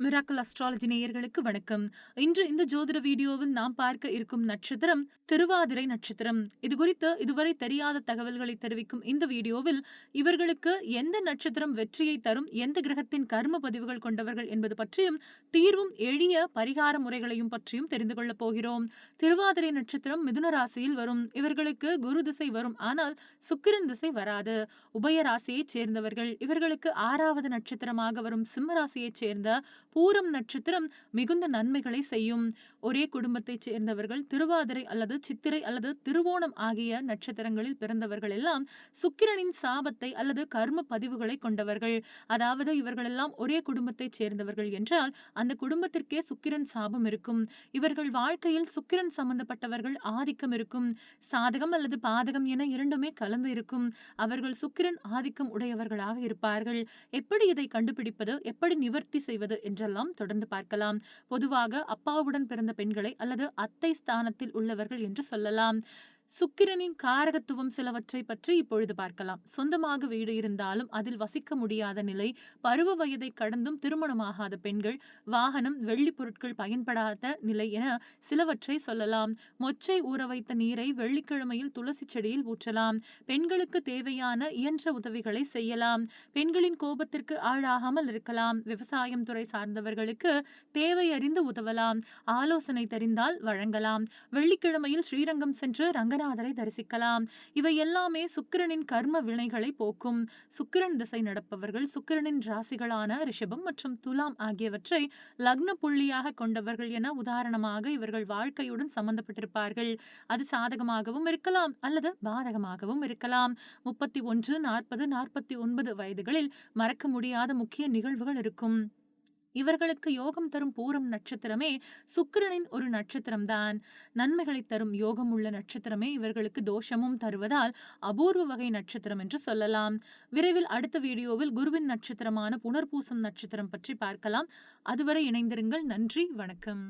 Miracle astrology நேயர்களுக்கு வணக்கம். இன்று இந்த ஜோதிட வீடியோவில் நாம் பார்க்க இருக்கும் நட்சத்திரம் திருவாதிரை நட்சத்திரம். இது குறித்து இதுவரை தெரியாத தகவல்களை தெரிவிக்கும் இந்த வீடியோவில் இவர்களுக்கு எந்த நட்சத்திரம் வெற்றியை தரும் எந்த கிரகத்தின் கர்ம பதிவுகள் கொண்டவர்கள் என்பது பற்றியும் தீர்வும் எளிய பரிகார முறைகளையும் பற்றியும் தெரிந்து கொள்ளப் போகிறோம். திருவாதிரை நட்சத்திரம் மிதுன ராசியில் வரும். இவர்களுக்கு குரு திசை வரும். ஆனால் சுக்கிரன் திசை வராது. உபய ராசியைச் சேர்ந்தவர்கள். இவர்களுக்கு ஆறாவது நட்சத்திரமாக வரும். சிம்ம ராசியைச் சேர்ந்த பூரம் நட்சத்திரம் மிகுந்த நன்மைகளை செய்யும். ஒரே குடும்பத்தைச் சேர்ந்தவர்கள் திருவாதிரை அல்லது சித்திரை அல்லது திருவோணம் ஆகிய நட்சத்திரங்களில் பிறந்தவர்கள் எல்லாம் சுக்கிரனின் சாபத்தை அல்லது கர்ம பதிவுகளை கொண்டவர்கள். அதாவது இவர்கள் எல்லாம் ஒரே குடும்பத்தைச் சேர்ந்தவர்கள் என்றால் அந்த குடும்பத்திற்கே சுக்கிரன் சாபம் இருக்கும். இவர்கள் வாழ்க்கையில் சுக்கிரன் சம்பந்தப்பட்டவர்கள் ஆதிக்கம் இருக்கும். சாதகம் அல்லது பாதகம் என இரண்டுமே கலந்து இருக்கும். அவர்கள் சுக்கிரன் ஆதிக்கம் உடையவர்களாக இருப்பார்கள். எப்படி இதை கண்டுபிடிப்பது? எப்படி நிவர்த்தி செய்வது? என்றெல்லாம் தொடர்ந்து பார்க்கலாம். பொதுவாக அப்பாவுடன் பிறந்த பெண்களை அல்லது அத்தை ஸ்தானத்தில் உள்ளவர்கள் என்று சொல்லலாம். சுக்கிரனின் காரகத்துவம் சிலவற்றை பற்றி இப்பொழுது பார்க்கலாம். சொந்தமாக வீடு இருந்தாலும் அதில் வசிக்க முடியாத நிலை பருவ வயதை கடந்தும் திருமணமாகாத பெண்கள் வாகனம் வெள்ளி பொருட்கள் பயன்படாத நிலை என சிலவற்றை சொல்லலாம். மொச்சை ஊற வைத்த நீரை வெள்ளிக்கிழமையில் துளசி செடியில் ஊற்றலாம். பெண்களுக்கு தேவையான இயன்ற உதவிகளை செய்யலாம். பெண்களின் கோபத்திற்கு ஆளாகாமல் இருக்கலாம். விவசாயம் துறை சார்ந்தவர்களுக்கு தேவை அறிந்து உதவலாம். ஆலோசனை தெரிந்தால் வழங்கலாம். வெள்ளிக்கிழமையில் ஸ்ரீரங்கம் சென்று ரங்கநாத ரங்கநாதரை தரிசிக்கலாம். இவை எல்லாமே சுக்கிரனின் கர்ம வினைகளை போக்கும். சுக்கிரன் திசை நடப்பவர்கள் சுக்கிரனின் ராசிகளான ரிஷபம் மற்றும் துலாம் ஆகியவற்றை லக்ன புள்ளியாக கொண்டவர்கள் என உதாரணமாக இவர்கள் வாழ்க்கையுடன் சம்பந்தப்பட்டிருப்பார்கள். அது சாதகமாகவும் இருக்கலாம் அல்லது பாதகமாகவும் இருக்கலாம். முப்பத்தி ஒன்று நாற்பது நாற்பத்தி ஒன்பது வயதுகளில் மறக்க முடியாத முக்கிய நிகழ்வுகள் இருக்கும். இவர்களுக்கு யோகம் தரும் பூரம் நட்சத்திரமே சுக்கிரனின் ஒரு நட்சத்திரம்தான். நன்மைகளை தரும் யோகம் உள்ள நட்சத்திரமே இவர்களுக்கு தோஷமும் தருவதால் அபூர்வ வகை நட்சத்திரம் என்று சொல்லலாம். விரைவில் அடுத்த வீடியோவில் குருவின் நட்சத்திரமான புனர்பூசம் நட்சத்திரம் பற்றி பார்க்கலாம். அதுவரை இணைந்திருங்கள். நன்றி. வணக்கம்.